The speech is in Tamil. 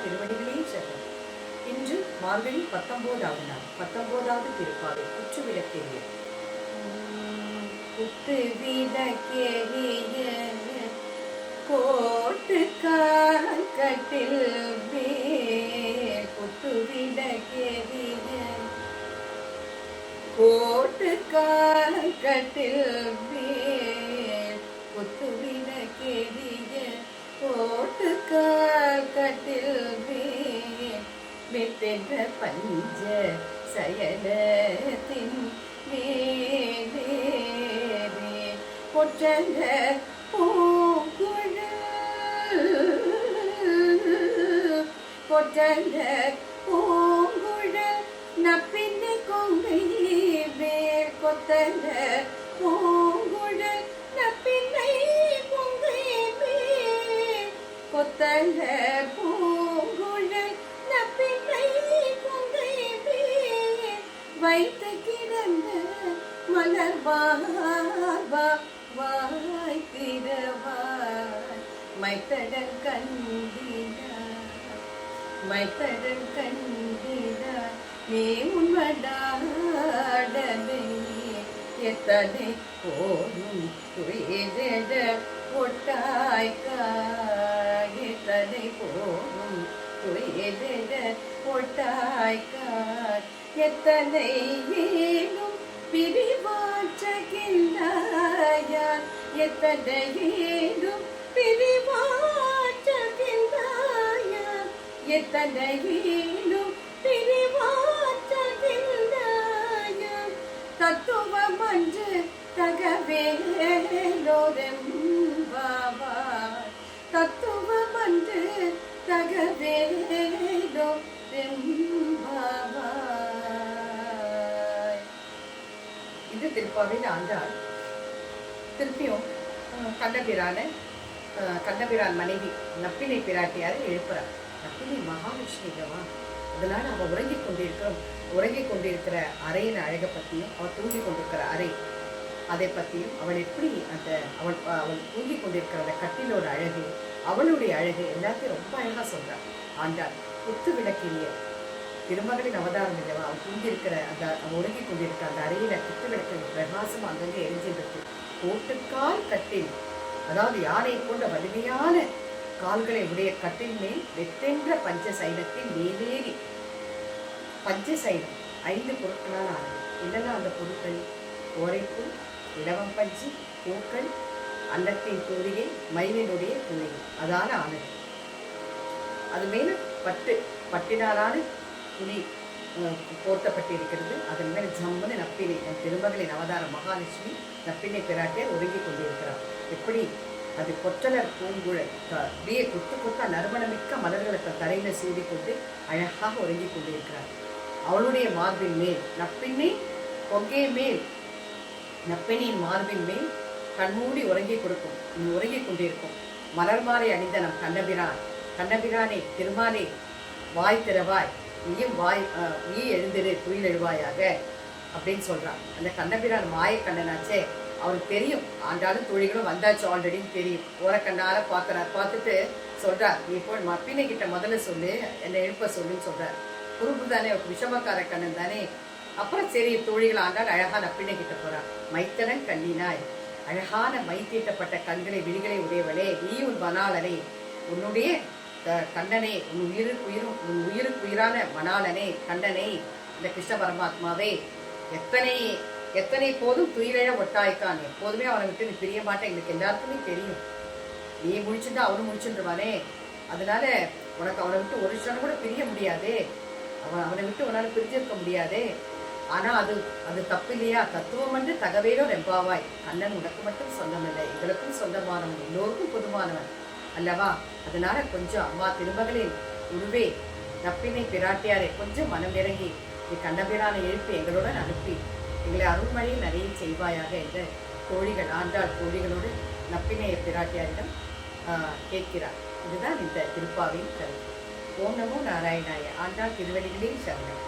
திருவடிகளே சரணம் இன்று மார்கழி பத்தொன்பதாவது நாள். பத்தொன்பதாவது திருப்பாடு குற்று விளக்கேறிய குத்து விளக்கேறிய கோட்டு கட்டில் குத்து விளக்கேறிய கோட்டு கட்டில் குத்து விளக்கேறிய கோட்டு கட்டில் வெத்தென்ற பஞ்ச சயனத்தின் மேலே கொற்றங்க பூங்குழல். கொற்றங்க பூங்குழல் நப்பின்னை கொங்கை வேர் கொத்தங்க பூ கொத்தங்க பூங்குழல் நப்பின்னை கொங்கை வைத்து கிடந்த மலர் வாவா வாய் திறவாய். மைத்தடன் கண்டினார் மைத்தடன் கண்டினார் நீ உண்மடாடனை எத்தனை போதும் ஒட்டாய்க்காய் எத்தனை போதும் துயிலிட ஒட்டாய்க்காய் எத்தனை ஏனும் பிரிவாற்றகின்றாயான் எத்தனை ஏனும் பிரிவாற்றகின்றாயான் எத்தனை ஏனும் பிரிவாற்றகின்றாயான் தத்துவம் அன்று தத்துவம் அன்று தகவேலோ இது திருப்பாவின் ஆண்டாள். திருப்பியும் கண்ணபிரான கண்ணபிரான் மனைவி நப்பினை பிராட்டியாரை எழுப்புறார். நப்பினை மகாவிஷ்ணுகவா அதனால அவள் உறங்கிக் கொண்டிருக்கிறோம். உறங்கிக் கொண்டிருக்கிற அறையின் அழகை பற்றியும் அவள் தூங்கிக் கொண்டிருக்கிற அறை அதை பற்றியும் அவள் எப்படி அந்த அவள் அவள் தூங்கிக் கொண்டிருக்கிற அந்த கட்டிலோட அழகு அவளுடைய அழகு எல்லாத்தையும் ரொம்ப அழகாக சொல்றாள் ஆண்டாள் குத்து விளக்கிரிய திருமகளின் அவதாரம் இல்லவா? அவள் தூங்கியிருக்கிற அந்த அவள் உறங்கிக் கொண்டிருக்கிற அந்த அறையில் குத்து விளக்கு பிரகாசம் அங்கங்கே எரிஞ்சிருக்கு கோட்டுக்கால் கட்டில் அதாவது யானை போன்ற வலிமையான கால்களை உடைய கட்டில் மேல் வெற்றென்ற பஞ்ச சைலத்தில் மேலேறி பஞ்ச சைலம் ஐந்து பொருட்களால் ஆனது. என்னென்ன அந்த பொருட்கள்? ஓரைப்புல் இலவம் பஞ்சு பூக்கள் அன்னத்தின் தூரிகை மயிலினுடைய துணை. அதான ஆனது அது மேல பட்டு பட்டினாலான துணி போர்த்தப்பட்டிருக்கிறது. அதன் மேல் ஜம்முன்னு நப்பினை என் திருமகளின் அவதார மகாலட்சுமி நப்பினை பிராட்டியார் ஒதுங்கி கொண்டிருக்கிறார். எப்படி? அது கொற்றலர் பூங்குழல் அப்படியே கொத்து கொத்தா நறுமணமிக்க மலர்களை தன் தரையில சூடிக்கொண்டு அழகாக ஒருங்கிக் கொண்டிருக்கிறார். அவளுடைய மார்பின் மேல் நப்பினை கொங்கை மேல் நப்பினியின் மார்பின் மேல் கண்மூடி உறங்கிக் கொடுக்கும். நீ உறங்கிக் கொண்டிருக்கும். மலர் மாலை அணிந்த நம் கண்ணபிரான். கண்ணபிரானே திருமாலே வாய் திறவாய். நீயும் வாய் நீ எழுந்திரு துயில் எழுவாயாக அப்படின்னு சொல்கிறான் அந்த கண்ணபிரான் மாயக்கண்ணனாச்சே அவருக்கு தெரியும். ஆண்டாலும் தொழில்களும் வந்தாச்சு ஆல்ரெடின்னு தெரியும். ஓரக்கண்ணால பார்க்குறார் பார்த்துட்டு சொல்கிறார் நீ இப்போ மப்பினை கிட்ட முதல்ல சொல்லு. என்னை எழுப்ப சொல்லுன்னு சொல்கிறார் குறுப்பு தானே விஷமக்கார கண்ணன் தானே? அப்புறம் சரி தோழிகள் அழகான அழகா கிட்ட போறான் மைத்தனன் கண்ணினாய். அழகான மைத்தீட்டப்பட்ட கண்களை விழிகளை உடையவளே. நீ உன் மணாளனே உன்னுடைய கண்ணனே. உன் உயிருக்கு உயிரும் உன் உயிருக்கு உயிரான மணாளனே கண்ணனே. இந்த கிருஷ்ண பரமாத்மாவே. எத்தனை எத்தனை போதும் துயிலழ ஒட்டாய்க்கான் எப்போதுமே அவனை விட்டு நீ பிரிய மாட்டேன். எங்களுக்கு எல்லாருக்குமே தெரியும். நீ முடிச்சுட்டா அவனும் முடிச்சுருவானே அதனால உனக்கு அவனை விட்டு ஒரு கூட பிரிய முடியாதே. அவன் அவனை விட்டு உன்னால பிரிஞ்சிருக்க முடியாதே. ஆனா அது அது தப்பில்லையா? தத்துவம் என்று தகவேலோ ரெம்பாவாய் கண்ணன் உனக்கு மட்டும் சொந்தமில்லை. எங்களுக்கும் சொந்தமானவன். எல்லோருக்கும் பொதுவானவன் அல்லவா? அதனால கொஞ்சம் அம்மா திருமகளின் உருவே நப்பினை பிராட்டியாரை கொஞ்சம் மனம் இறங்கி நீ கண்ணபிரானை எழுப்பி எங்களுடன் அனுப்பி. எங்களை அருள்மழையில் நிறைய செய்வாயாக என்று தோழிகள் ஆண்டாள் தோழிகளோடு நப்பினைய பிராட்டியாரிடம் ஆஹ், கேட்கிறார். இதுதான் இந்த திருப்பாவின் கருத்து. ஓம் நமோ நாராயணாய. ஆண்டாள் திருவடிகளில் சரணம்.